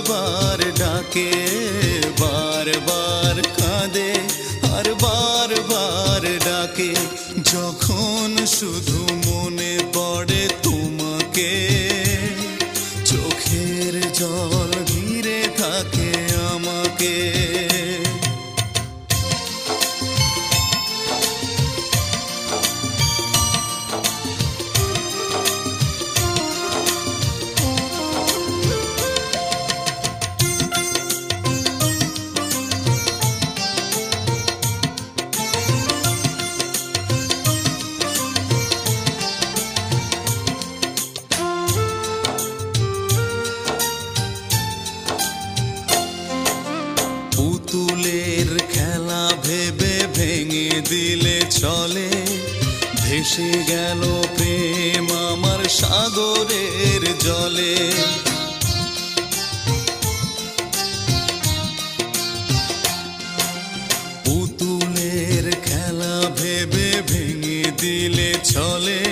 বারবার ডাকে বারবার কাঁদে আর বারবার ডাকে যখন শুধু মনে চলে, ভেসে গেল প্রেম আমার সাগরের জলে। পুতুলের খেলা ভেবে ভেঙে দিলে চলে,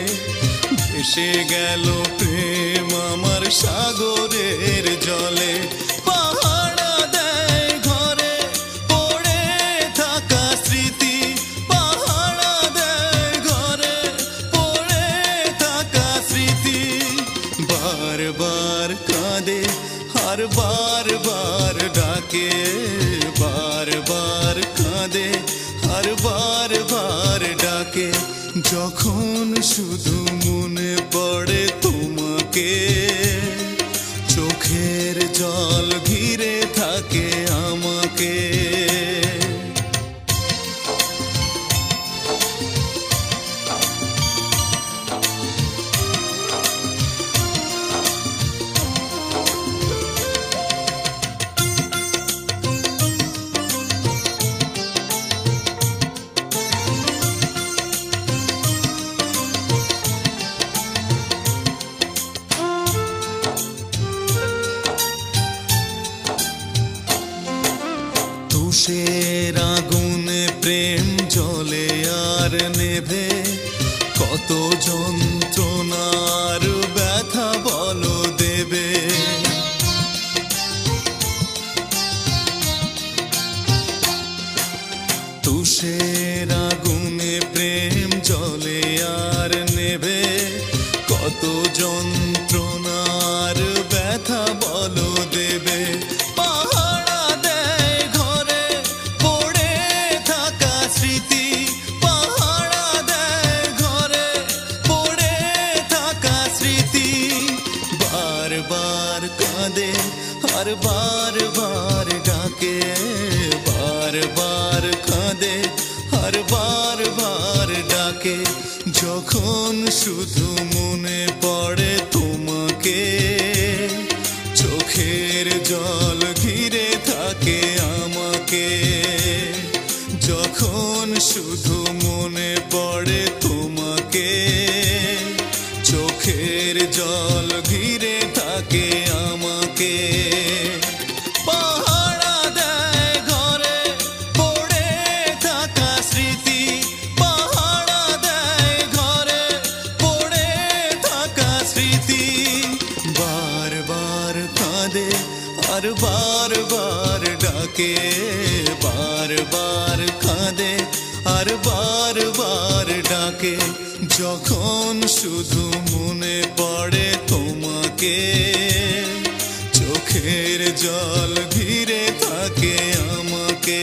ভেসে গেল প্রেম আমার সাগরের জলে। পাহাড়া আর বারবার ডাকে বারবার কাঁদে আর বারবার ডাকে যখন শুধু মনে পড়ে তোমাকে তুষের আগুনে প্রেম জলে আর নেভে। কত যন্ত্রণার ব্যথা বলো দেবে। তুষের আগুনে প্রেম জলে আর নেবে কত যন্ত্রণার ব্যথা বল দেবে। বারবার কাঁদে আর বারবার ডাকে বারবার কাঁদে আর বারবার ডাকে যখন শুধু মনে পড়ে তোমাকে চোখের জল ঘিরে থাকে আমাকে যখন শুধু থাকে আমাকে। পাহারা দেয় ঘরে, পড়ে থাকা বারবার কাঁদে আর বারবার ডাকে। বারবার আর বারবার ডাকে। যখন শুধু মনে পড়ে তোমাকে চোখের জল ঘিরে থাকে আমাকে।